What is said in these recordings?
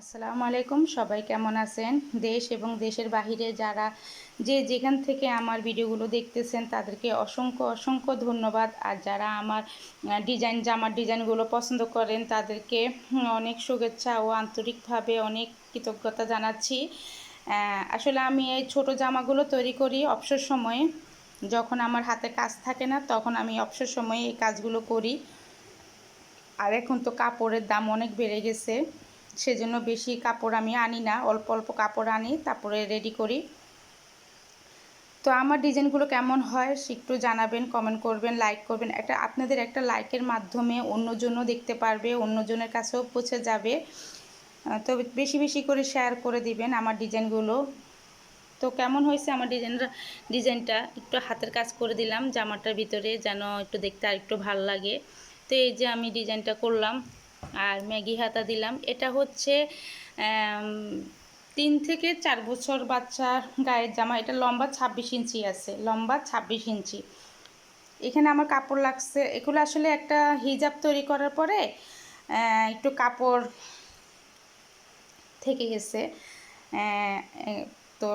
আসসালামু আলাইকুম, সবাই কেমন আছেন? দেশ এবং দেশের বাহিরে যারা যে যেখান থেকে আমার ভিডিওগুলো দেখতেছেন, তাদেরকে অসংখ্য অসংখ্য ধন্যবাদ। আর যারা আমার ডিজাইন, জামার ডিজাইনগুলো পছন্দ করেন, তাদেরকে অনেক শুভেচ্ছা ও আন্তরিকভাবে অনেক কৃতজ্ঞতা জানাচ্ছি। আসলে আমি এই ছোট জামাগুলো তৈরি করি অবসর সময়ে। যখন আমার হাতে কাজ থাকে না, তখন আমি অবসর সময়ে এই কাজগুলো করি। আর এখন তো কাপড়ের দাম অনেক বেড়ে গেছে। সেজন্য বেশি কাপড় আমি আনি না, অল্প অল্প কাপড় আনি, তারপরে রেডি করি। তো আমার ডিজাইনগুলো কেমন হয় একটু জানাবেন কমেন্ট করবেন লাইক করবেন। একটা আপনাদের একটা লাইকের মাধ্যমে অন্যজনও দেখতে পারবে, অন্যজনের কাছেও পৌঁছে যাবে। তো বেশি বেশি করে শেয়ার করে দিবেন আমার ডিজাইনগুলো। তো কেমন হয়েছে আমার ডিজাইন, ডিজাইনটা? একটু হাতের কাজ করে দিলাম জামাটার ভিতরে যেন একটু দেখতে আর একটু ভালো লাগে। তো এই যে আমি ডিজাইনটা করলাম। আর ম্যাগি হাতা দিলাম। এটা হচ্ছে তিন থেকে চার বছর বাচ্চার গায়ের জামা। এটা লম্বা ছাব্বিশ ইঞ্চি আছে, লম্বা ছাব্বিশ ইঞ্চি। এখানে আমার কাপড় লাগছে। এগুলো আসলে একটা হিজাব তৈরি করার পরে একটু কাপড় থেকে গেছে। তো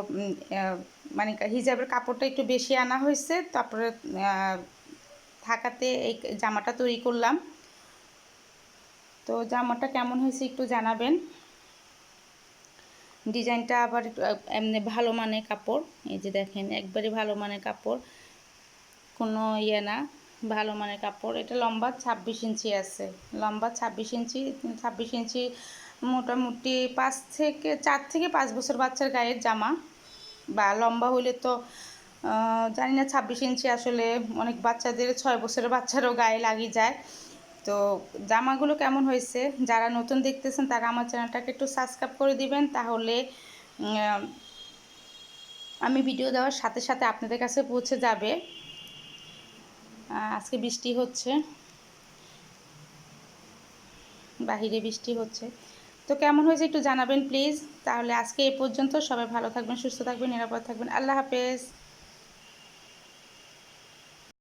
মানে হিজাবের কাপড়টা একটু বেশি আনা হয়েছে। তারপরে থাকাতে এই জামাটা তৈরি করলাম। তো জামাটা কেমন হয়েছে একটু জানাবেন। ডিজাইনটা আবার এমনি ভালো মানের কাপড়। এই যে দেখেন, একবারে ভালো মানের কাপড়। কোনো ইয়ে না, ভালো মানের কাপড়। এটা লম্বা ছাব্বিশ ইঞ্চি আছে। লম্বা ছাব্বিশ ইঞ্চি ছাব্বিশ ইঞ্চি মোটামুটি পাঁচ থেকে, চার থেকে পাঁচ বছর বাচ্চার গায়ের জামা। বা লম্বা হইলে তো জানি না ছাব্বিশ ইঞ্চি আসলে অনেক বাচ্চাদের, ছয় বছরের বাচ্চারও গায়ে লাগিয়ে যায়। তো জামাগুলো কেমন হয়েছে? যারা নতুন দেখতেছেন, তারা আমার চ্যানেলটাকে একটু সাবস্ক্রাইব করে দিবেন, তাহলে আমি ভিডিও দেওয়ার সাথে সাথে আপনাদের কাছে পৌঁছে যাবে। আজকে বৃষ্টি হচ্ছে। বাহিরে বৃষ্টি হচ্ছে। তো কেমন হয়েছে একটু জানাবেন প্লিজ তাহলে আজকে এ পর্যন্ত সবাই ভালো থাকবেন, সুস্থ থাকবেন, নিরাপদ থাকবেন। আল্লাহ হাফেজ।